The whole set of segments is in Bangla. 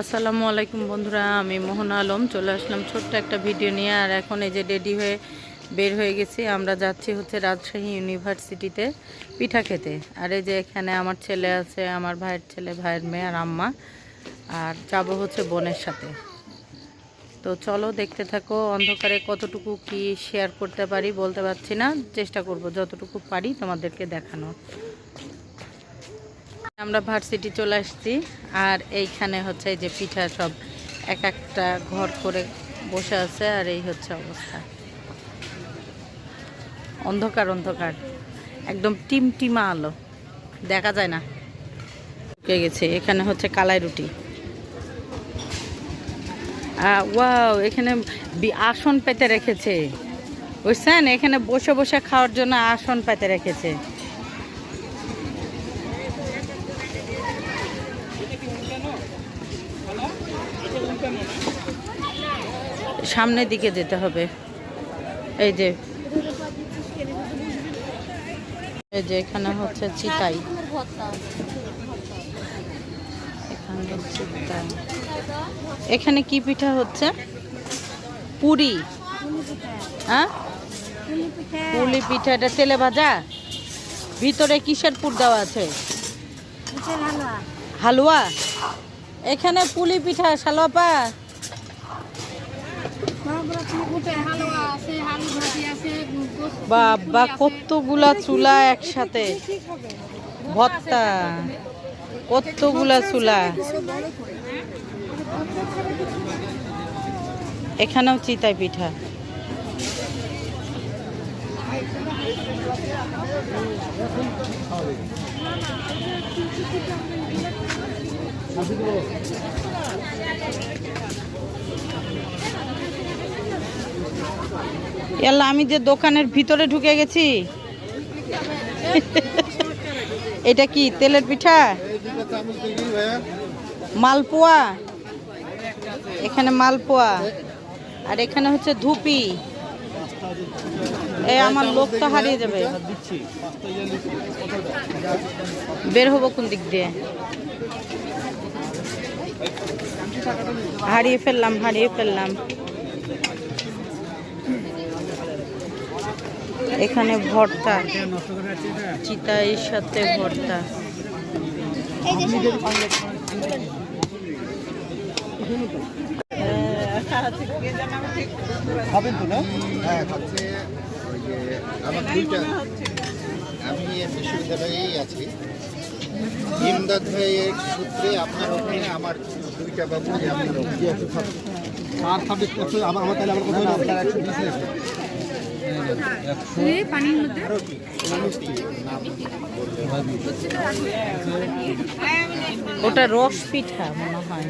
আসসালামু আলাইকুম বন্ধুরা, আমি মোহন আলম। চলে আসলাম ছোট্ট একটা ভিডিও নিয়ে, আর এখন এই যে রেডি হয়ে বের হয়ে গেছি। আমরা যাচ্ছি হচ্ছে রাজশাহী ইউনিভার্সিটিতে পিঠা খেতে। আর এই যে এখানে আমার ছেলে আছে, আমার ভাইয়ের ছেলে, ভাইয়ের মেয়ে আর আম্মা। আর যাব হচ্ছে বোনের সাথে। তো চলো দেখতে থাকো, অন্ধকারে কতটুকু কি শেয়ার করতে পারি বলতে পারছি না। চেষ্টা করব যতটুকু পারি তোমাদেরকে দেখানোর। আমরা ভার্সিটি চলে আসছি, আর এইখানে হচ্ছে যে পিঠা সব এক একটা ঘর করে বসে আছে, আর এই হচ্ছে অবস্থা। অন্ধকার অন্ধকার। একদম টিমটিমা আলো। দেখা যায় না। ঢুকে গেছে? এখানে হচ্ছে কালাই রুটি। ওয়াও, এখানে আসন পেতে রেখেছে। বুঝছেন? এখানে বসে বসে খাওয়ার জন্য আসন পেতে রেখেছে। সামনের দিকে যেতে হবে। এই যে। এই যে এখানে হচ্ছে চিতাই। এখানে চিতাই। এখানে কি পিঠা হচ্ছে? পুরি। হ্যাঁ? পুলি পিঠা এটা তেলে ভাজা? ভিতরে কিসের পুর দেওয়া আছে? হালুয়া? এখানে পুলি পিঠা সালোপা বাবা কতগুলা চুলা একসাথে। ভত্তা কতগুলা চুলা। এখানেও চিতাই পিঠা। ইয়াল্লা, আমি যে দোকানের ভিতরে ঢুকে গেছি। এটা কি, তেলের পিঠা? মালপোয়া? এখানে মালপোয়া। আর এখানে হচ্ছে ধুপি। এ, আমার লোক তো হারিয়ে যাবে। বের হব কোন দিক দিয়ে? হারিয়ে ফেললাম হারিয়ে ফেললাম। এখানে ভর্তা চিতাইয়ের সাথে ভর্তা। খাবেন তো না? হ্যাঁ যে আমার দুইটা আমি বিশ্ববিদ্যালয়েই আছি। ইমদাদ ভাইয়ের সূত্রে আপনার ওখানে আমার দুইটা বাবু আপনার আর খাবে কত আমার আমার তাহলে আমার কত হলো আপনার একশো বিশ আছে। ওটা রস পিঠা মনে হয়।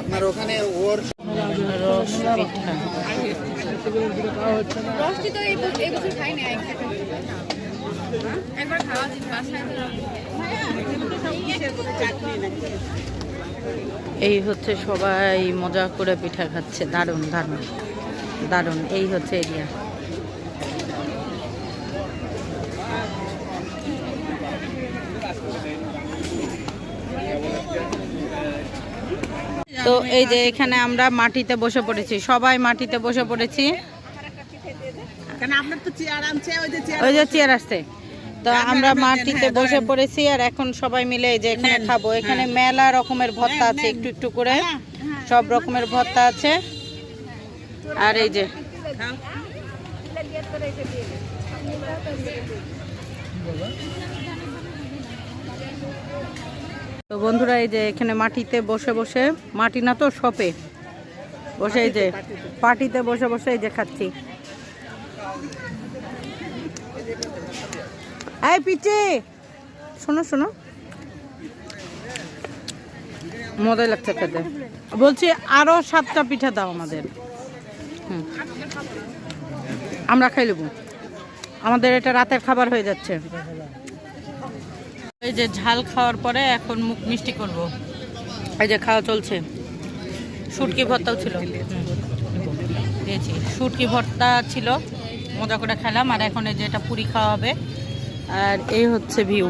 আপনার ওখানে ওর রস পিঠা। রসটি তো এই বছর এই না একবার খাওয়া দিন বাসায় এই হচ্ছে সবাই মজা করে পিঠা খাচ্ছে। দারুণ দারুণ দারুণ। এই হচ্ছে এরিয়া। তো এই যে এখানে আমরা মাটিতে বসে পড়েছি। সবাই মাটিতে বসে পড়েছি। ওই যে চেয়ার ওই যে চেয়ার আসছে। তো আমরা মাটিতে বসে পড়েছি আর এখন সবাই মিলে যে এখানে খাব। এখানে মেলা রকমের ভর্তা আছে একটু একটু করে। সব রকমের ভর্তা আছে। আর এই যে তো বন্ধুরা এই যে এখানে মাটিতে বসে বসে মাটি না তো শপে। বসে এই যে পার্টিতে বসে বসে এই যে খাচ্ছি। এই পিচি। শোনো শোনো। মজাই লাগছে খেতে। বলছি আরও সাতটা পিঠা দাও আমাদের। আমরা খাই নেব। আমাদের এটা রাতের খাবার হয়ে যাচ্ছে। এই যে ঝাল খাওয়ার পরে এখন মুখ মিষ্টি করব। এই যে খাওয়া চলছে। শুটকি ভর্তাও ছিল। দিয়েছি। শুটকি ভর্তা ছিল। মজা করে খেলাম। আর এখন এই যে এটা পুরি খাওয়া হবে। আর এই হচ্ছে ভিউ।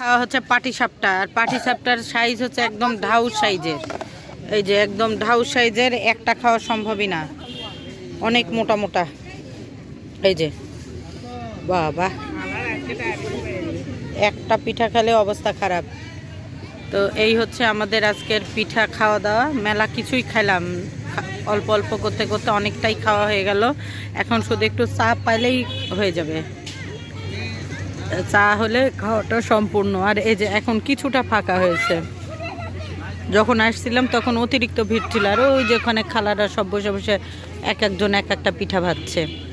খাওয়া হচ্ছে পাটি সাপটা, আর পাটি সাপটার সাইজ হচ্ছে একদম ঢাউ সাইজের এই যে একদম ঢাউ সাইজের একটা খাওয়া সম্ভবই না। অনেক মোটা মোটা। এই যে বাবা একটা পিঠা খেলে অবস্থা খারাপ। তো এই হচ্ছে আমাদের আজকের পিঠা খাওয়া দাওয়া। মেলা কিছুই খাইলাম। অল্প অল্প করতে করতে অনেকটাই খাওয়া হয়ে গেল। এখন শুধু একটু চা পাইলেই হয়ে যাবে। চা হলে খাওয়াটা সম্পূর্ণ। আর এই যে এখন কিছুটা ফাঁকা হয়েছে। যখন আসছিলাম তখন অতিরিক্ত ভিড় ছিল। আর ওই যেখানে খালারা সব বসে বসে এক একজন এক একটা পিঠা ভাজছে